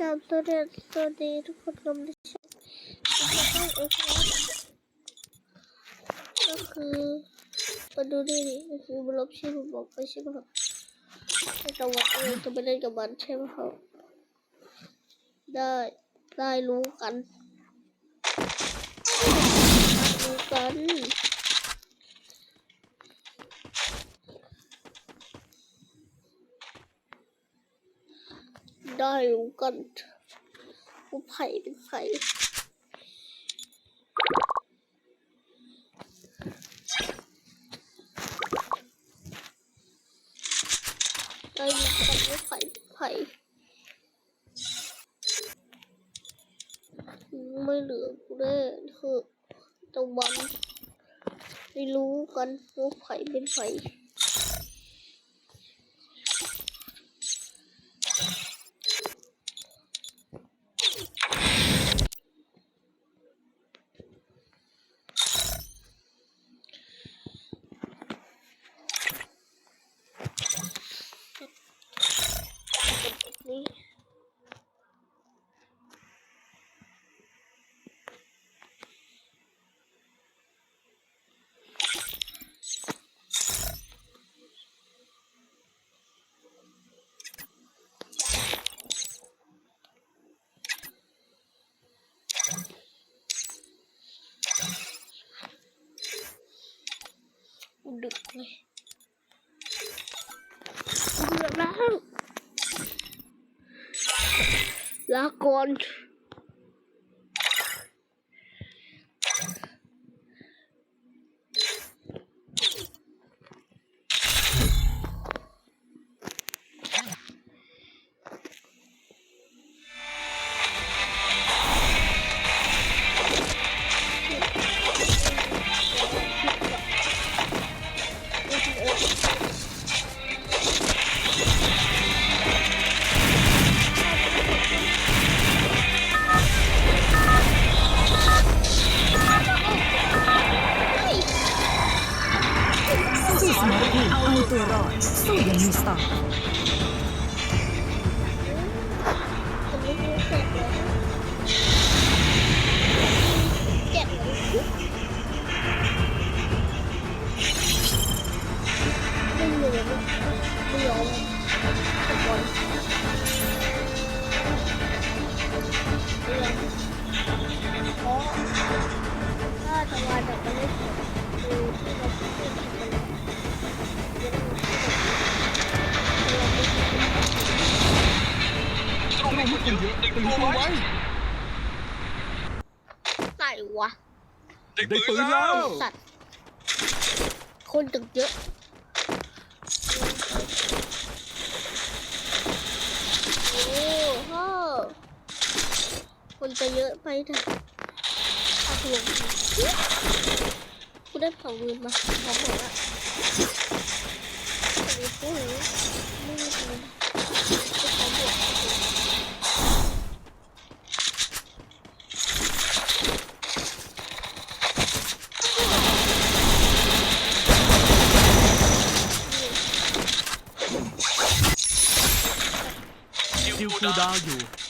จำตัวเรียนตัวดีทุกคนลงในช่องช่องเอ็กซ์ก็คือมาดูดิก็คือมาลบชื่อผมบอกไปใช่ไหมครับแต่วันนี้จะไปเล่นกับมันใช่ไหมครับได้ได้รู้กันรู้กัน ได้รู้กันว่าไผ่เป็นไผ่ได้รู้กันว่าไผ่เป็นไผ่ไม่เหลือกูแน่เถอะตะวันได้รู้กันว่าไผ่เป็นไผ่ นี่ดึกเลยเบื่อแล้ว ล ยอมตะโกนไม่ยอมเพราะถ้าทำลายแบบไม่ได้ผลดูที่เราพูดกันไปแล้วเดี๋ยวเราไม่ได้ตรงนี้มันเยอะเด็กตัวไว้ไหนวะเด็กปืนแล้วสัตว์คนตึกเยอะ โอ้โห คนจะเยอะไปเถอะเอาหัวกูได้เผาเงินมาพอหมดละโอ้โหไม่มีเงินกูขอหมดนี่คิวคูดาวอยู่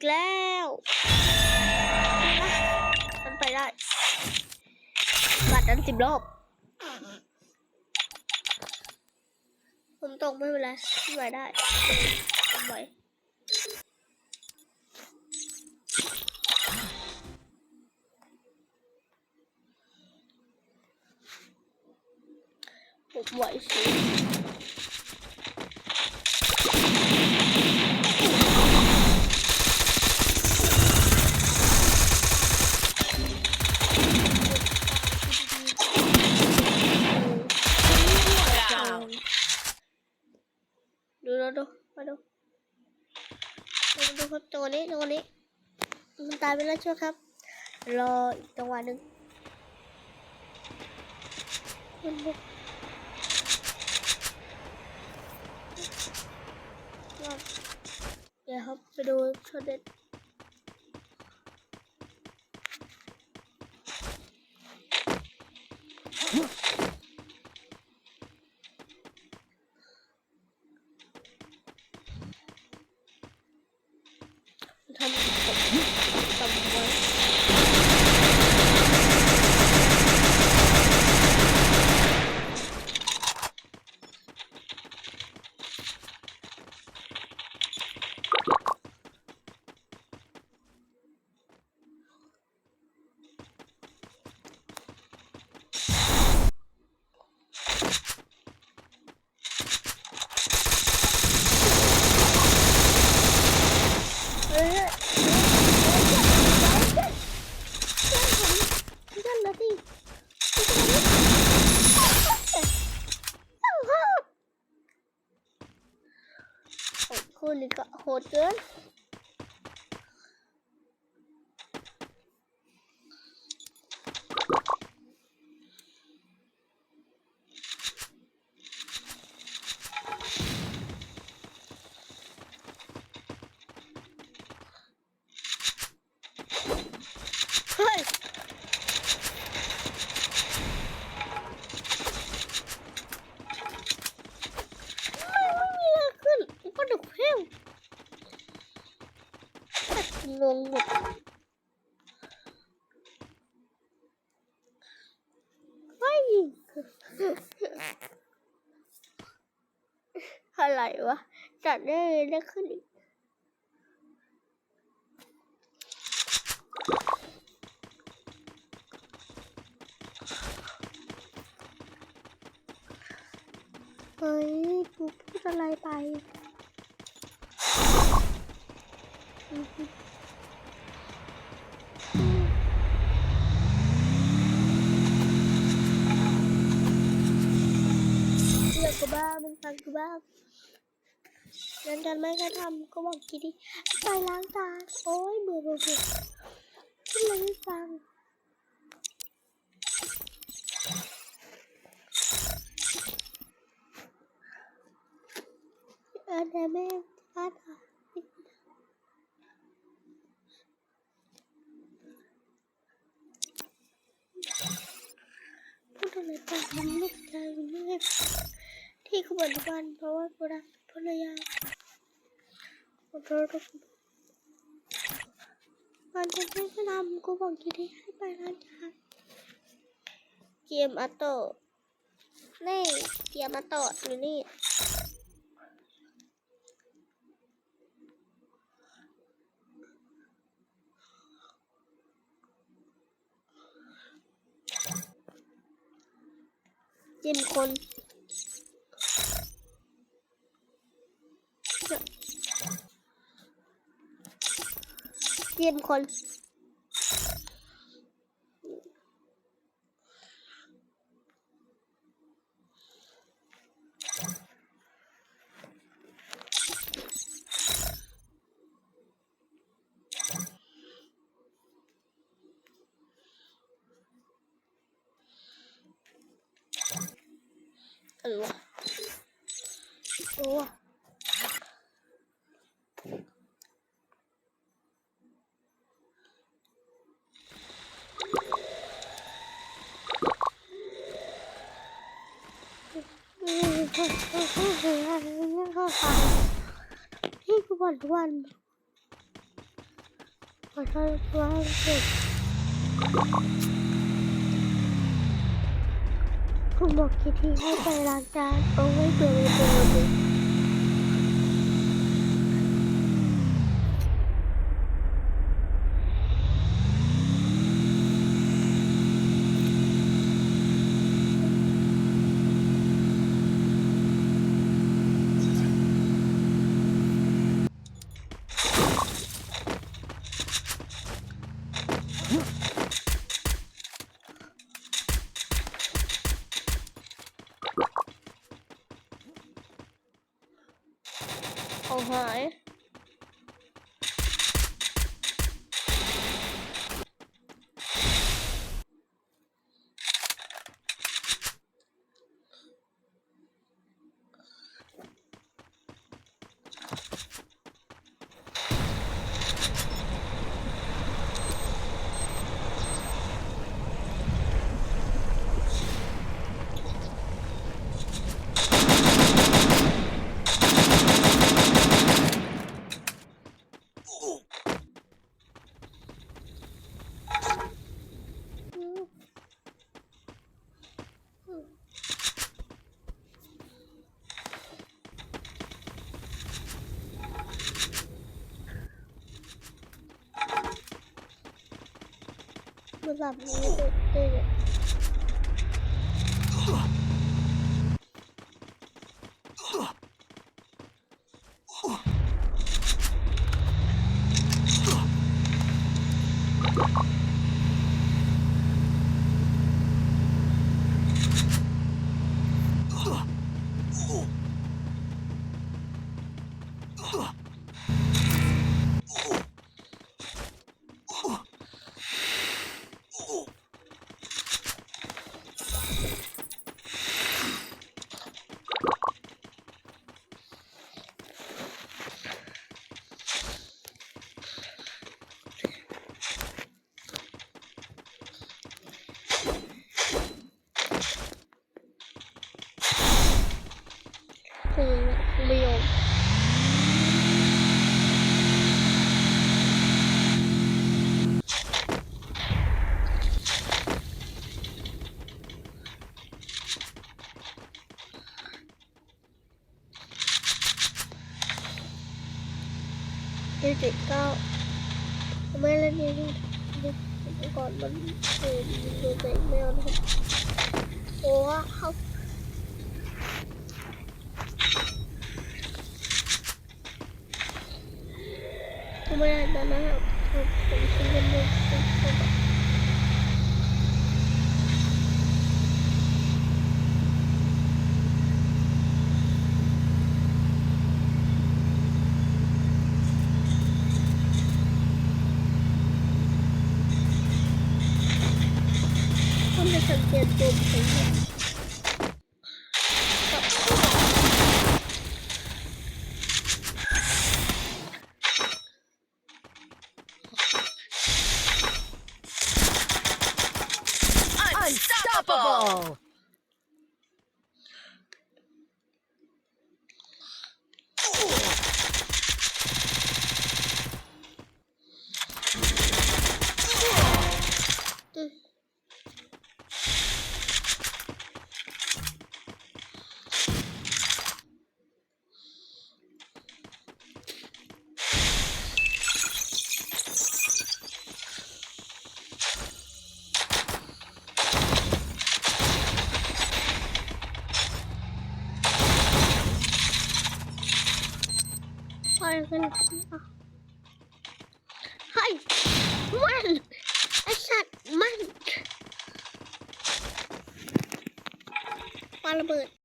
กแล้วฉันไปได้บาดนั้นสิบรอบ ผมตกไม่เป็นไรไหวได้ไหวผมไหวสิ ตัวนี้ตัวนี้ มันตายไปแล้วช่วครับ รออีกจังหวะหนึ่งมันบุกเดี๋ยวครับไปดูช็อตเด็ดทำตบไว้ เอ้ยนั่นนะดิ คุณนี่ก็โหดเกินเฮ้ยไม่ไม่มีอะไรขึ้นก็ดุเพิ่มงงหมดเฮ้ยอะไร วะจัดได้เลยได้ขึ้นอีกเฮ้ยกูพูดอะไรไปเลิกกูบ้ามึงฟังกูบ้า นั่นกันไม่ก็ทำก็บอกกินดิไปล้างจานโอ้ยเบื่อเบื่อเบื่อพูดอะไรไม่ฟังเออแต่แม่บ้านอะพูดอะไรไปมันลูกใจมันไม่ี่ขบวนทุกวันเพราะว่ากูรักภรรยาขอโทษทุกคนมันจะไม่ไปทำกูบอกกี่ทีให้ไปร้านจาเกมอัตโตนี่เกมอัตโตอยู่นี่จิ้มคนคน เออวะโอ้วะ พี่กูบอกทุกวันขอโทษทุกวันเด็กคุณบอกกี่ทีให้ไปล้างจานเอาไว้เบื่อเบื่อเบื่อ หายมันหลั เจ็ดเจ็ดเก้าไม่เล่นนี่ก่อนมันเออดูใจแมวนะครับโอ้เขาทำไมตอนนั้นผมผมคิดว่า Unstoppable! ไปกั